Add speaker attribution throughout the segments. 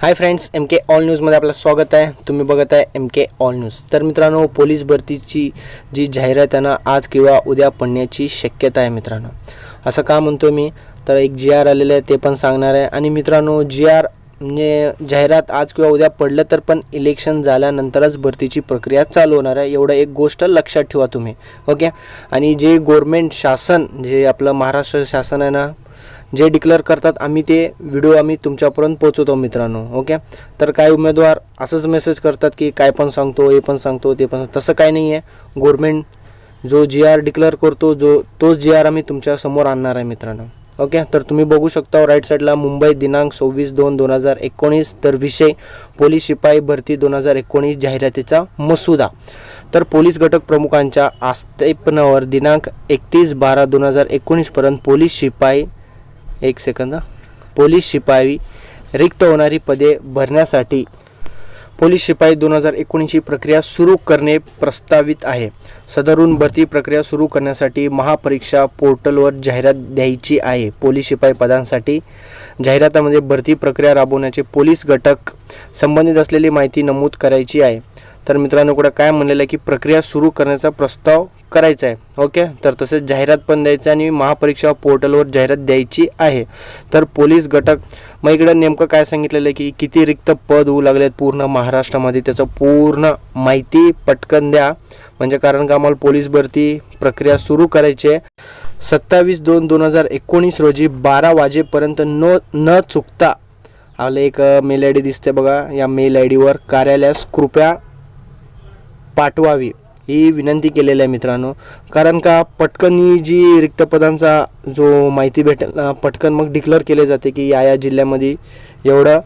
Speaker 1: Hi friends M K all न्यूजमध्ये आपलं स्वागत आहे. तुम्ही बघत आहे एम के ऑल न्यूज तर मित्रांनो पोलीस भरतीची जी जाहिरात आहे ना आज किंवा उद्या पडण्याची शक्यता आहे मित्रांनो. असं का म्हणतो मी? तर एक जी आर आलेलं आहे ते पण सांगणार आहे. आणि मित्रांनो जी आर म्हणजे जाहिरात आज किंवा उद्या पडलं तर पण इलेक्शन झाल्यानंतरच भरतीची प्रक्रिया चालू होणार आहे. एवढं एक गोष्ट लक्षात ठेवा तुम्ही. ओके आणि जे गव्हर्मेंट शासन जे आपलं महाराष्ट्र शासन आहे ना जे डिक्लेअर करतात आम्ही ते व्हिडिओ आम्ही तुमच्यापर्यंत पोहोचवतो मित्रांनो ओके तर काही उमेदवार असंच मेसेज करतात की काय पण सांगतो हे पण सांगतो ते पण तसं काही नाही आहे गव्हर्मेंट जो जी आर डिक्लेअर करतो जो तोच जी आर आम्ही तुमच्यासमोर आणणार आहे मित्रांनो ओके तर तुम्ही बघू शकता राईट साईडला मुंबई दिनांक सव्वीस दोन दोन हजार एकोणीस तर विषय पोलीस शिपाई भरती दोन हजार एकोणीस जाहिरातीचा मसुदा. तर पोलीस घटक प्रमुखांच्या आस्थापनावर दिनांक एकतीस बारा दोन हजार एकोणीसपर्यंत पोलीस शिपाई एक सेकंद पोलीस शिपाई रिक्त होणारी पदे भरण्यासाठी पोलीस शिपाई दोन हजार एकोणीसची प्रक्रिया सुरू करणे प्रस्तावित आहे. सदरून भरती प्रक्रिया सुरू करण्यासाठी महापरीक्षा पोर्टलवर जाहिरात द्यायची आहे. पोलीस शिपाई पदांसाठी जाहिरातामध्ये भरती प्रक्रिया राबवण्याचे पोलीस घटक संबंधित असलेली माहिती नमूद करायची आहे. तर मित्रांनो कुठं काय म्हणलेलं आहे की प्रक्रिया सुरू करण्याचा प्रस्ताव करायचा आहे. ओके? तर तसेच जाहिरात पण द्यायचं आणि महापरीक्षा पोर्टलवर जाहिरात द्यायची आहे. तर पोलीस घटक मग इकडं नेमकं काय सांगितलेलं आहे की किती रिक्त पद होऊ लागले आहेत पूर्ण महाराष्ट्रामध्ये? त्याचं पूर्ण माहिती पटकन द्या. म्हणजे कारण का आम्हाला पोलीस भरती प्रक्रिया सुरू करायची आहे. सत्तावीस दोन दोन हजार एकोणीस रोजी बारा वाजेपर्यंत न न चुकता आपलं एक मेल आय डी दिसते बघा. या मेल आय डीवर कार्यालयास कृपया पाठवावी ही विनंती केलेली आहे मित्रांनो. कारण का पटकन ही जी रिक्त पदांचा जो माहिती भेटेल पटकन मग डिक्लेअर केले जाते की या या जिल्ह्यामध्ये एवढं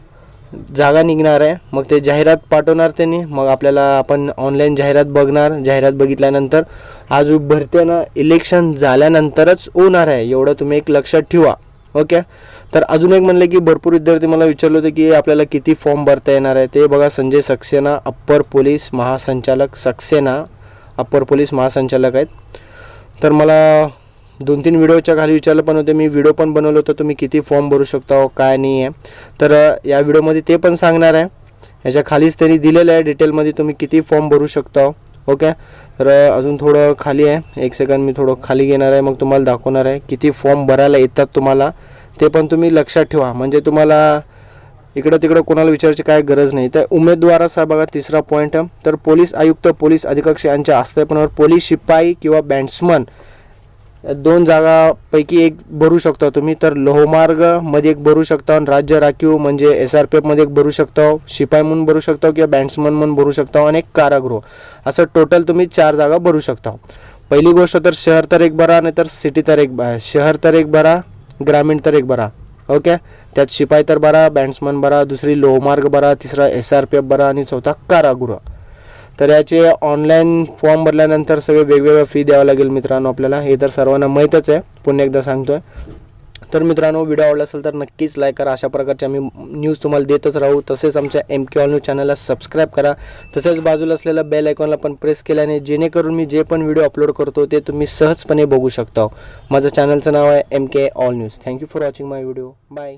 Speaker 1: जागा निघणार आहे. मग ते जाहिरात पाठवणार त्यांनी मग आपल्याला आपण ऑनलाईन जाहिरात बघणार. जाहिरात बघितल्यानंतर आज भरत्यानं इलेक्शन झाल्यानंतरच होणार आहे. एवढं तुम्ही एक लक्षात ठेवा. ओके तर अजून एक म्हणलं की भरपूर विद्यार्थी मला विचारलं होतं की आपल्याला किती फॉर्म भरता येणार आहे? ते बघा संजय सक्सेना अप्पर पोलीस महासंचालक सक्सेना अप्पर पोलीस महासंचालक आहेत. तर मला दोन तीन व्हिडिओच्या खाली विचारलं पण होते. मी व्हिडिओ पण बनवलं होतं. तुम्ही किती फॉर्म भरू शकता हो, काय नाही आहे. तर या व्हिडिओमध्ये ते पण सांगणार आहे. ह्याच्या खालीच त्यांनी दिलेलं आहे डिटेलमध्ये तुम्ही किती फॉर्म भरू शकता हो. ओके? तर अजून थोडं खाली आहे. एक सेकंड मी थोडं खाली घेणार आहे. मग तुम्हाला दाखवणार आहे किती फॉर्म भरायला येतात तुम्हाला. ते पण तुम्ही लक्षात ठेवा. म्हणजे तुम्हाला इकडं तिकडं कोणाला विचारायची काय गरज नाही. तर उमेदवाराचा बघा तिसरा पॉईंट तर पोलीस आयुक्त पोलीस अधीक्षक यांच्या आस्थापनावर पोलीस शिपाई किंवा बॅट्समन दोन जागापैकी एक भरू शकता तुम्ही. तर लोहमार्गमध्ये एक भरू शकता राज्य राखीव म्हणजे एस आर पी एफमध्ये एक भरू शकता. शिपाई म्हणून भरू शकता किंवा बॅट्समन म्हणून भरू शकता. आणि एक कारागृह. असं टोटल तुम्ही चार जागा भरू शकता. पहिली गोष्ट तर शहर तर एक भरा नाही तर सिटी तर एक शहर तर एक भरा. ग्रामीण तर एक बरा. ओके? त्यात शिपाई तर बरा बॅट्समन बरा दुसरी लोहमार्ग बरा तिसरा एस आर पी एफ बरा आणि चौथा कारागृह. तर याचे ऑनलाईन फॉर्म भरल्यानंतर सगळे वेगवेगळ्या फी द्यावं लागेल मित्रांनो आपल्याला. हे तर सर्वांना माहीतच आहे. पुन्हा एकदा सांगतोय. तर मित्रांनो व्हिडिओ आवडला असेल तर नक्कीच लाईक करा. अशा प्रकारचे आम्ही न्यूज तुम्हाला देतच राहू. तसेच आमच्या एम के ऑल न्यूज चॅनलला सबस्क्राईब करा. तसेच बाजूला असलेल्या बेल आयकॉनला पण प्रेस केल्याने जेणेकरून मी जे पण व्हिडिओ अपलोड करतो ते तुम्ही सहजपणे बघू शकता. माझं चॅनलचं नाव आहे M K all news thank you for watching my video bye